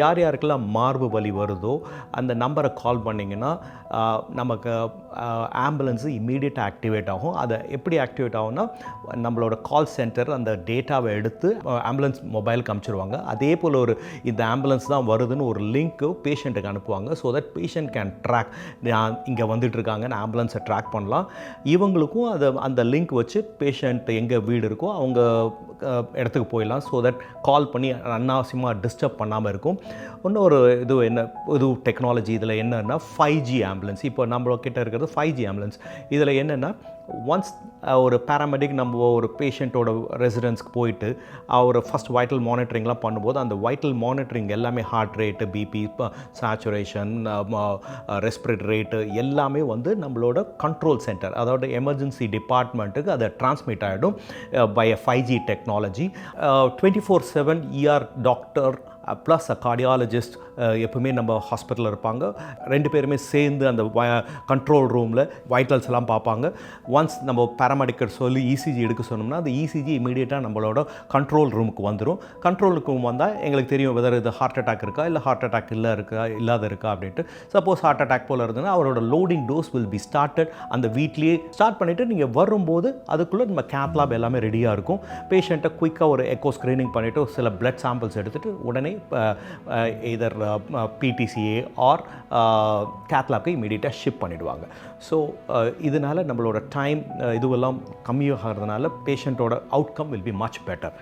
யார் யாருக்கெல்லாம் மார்பு வலி வருதோ அந்த நம்பரை கால் பண்ணிங்கன்னா நமக்கு ஆம்புலன்ஸு இம்மீடியட்டாக ஆக்டிவேட் ஆகும். அதை எப்படி ஆக்டிவேட் ஆகும்னா நம்மளோட கால் சென்டர் அந்த டேட்டாவை எடுத்து ஆம்புலன்ஸ் மொபைலுக்கு அனுப்பிச்சிருவாங்க அதே போல் ஒரு இந்த ஆம்புலன்ஸ் தான் வருதுன்னு ஒரு லிங்க்கு பேஷண்ட்டுக்கு அனுப்புவாங்க. So that patient can track இங்கே வந்துட்டு இருக்காங்கன்னு ஆம்புலன்ஸை ட்ராக் பண்ணலாம். இவங்களுக்கும் அதை அந்த லிங்க் வச்சு பேஷண்ட் எங்கே வீடு இருக்கோ அவங்க இடத்துக்கு போயிடலாம். ஸோ தட் கால் பண்ணி அன்னாவசியமாக டிஸ்டர்ப் பண்ணாமல் இருக்கும். இன்னொரு இது என்ன இது டெக்னாலஜி இதில் என்னென்னா ஃபைவ் ஜி ஆம்புலன்ஸ் இப்போ நம்ம இருக்கிறது ஃபைவ் ஜி ஆம்புலன்ஸ் இதில் என்னென்னா ஒன்ஸ் uh, ஒரு பேராமெடிக் நம்ம ஒரு பேஷண்ட்டோட ரெசிடென்ஸ்க்கு போயிட்டு அவர் ஃபஸ்ட் வைட்டல் மானிட்டரிங்லாம் பண்ணும்போது அந்த வைட்டல் மானிட்டரிங் எல்லாமே heart rate BP saturation respiratory rate எல்லாமே வந்து நம்மளோட கண்ட்ரோல் சென்டர் அதாவது எமர்ஜென்சி டிபார்ட்மெண்ட்டுக்கு அதை டிரான்ஸ்மிட் ஆகிடும் by five G technology twenty four seven ER doctor plus uh cardiologist எப்பவுமே நம்ம ஹாஸ்பிட்டலில் இருப்பாங்க. ரெண்டு பேருமே சேர்ந்து அந்த கண்ட்ரோல் ரூமில் வைட்டல்ஸ் எல்லாம் பார்ப்பாங்க. ஒன்ஸ் நம்ம பேராமெடிக்கல் சொல்லி இசிஜி எடுக்க சொன்னோம்னா அந்த இசிஜி இமீடியட்டாக நம்மளோட கண்ட்ரோல் ரூமுக்கு வந்துடும் கண்ட்ரோல் ரூம் வந்தால் எங்களுக்கு தெரியும் வெதர் இது ஹார்ட் அட்டாக் இருக்கா இல்லை ஹார்ட் அட்டாக் இல்லை இருக்கா இல்லாத இருக்கா அப்படின்ட்டு. சப்போஸ் ஹார்ட் அட்டாக் போல் இருந்ததுன்னா அவரோட loading dose will be started அந்த வீட்லேயே ஸ்டார்ட் பண்ணிவிட்டு நீங்கள் வரும்போது அதுக்குள்ளே நம்ம கேத்லாப் எல்லாமே ரெடியாக இருக்கும். பேஷண்ட்டை குயிக்காக ஒரு எக்கோ ஸ்க்ரீனிங் பண்ணிவிட்டு சில பிளட் சாம்பிள்ஸ் எடுத்துகிட்டு உடனே இதர் பிடிசிஏ ஆர் கேத்லாப்க்கு இமீடியட்டாக ஷிப் பண்ணிவிடுவாங்க ஸோ இதனால் நம்மளோட டைம் இதுவெல்லாம் கம்மியாகிறதுனால பேஷண்ட்டோட outcome will be much better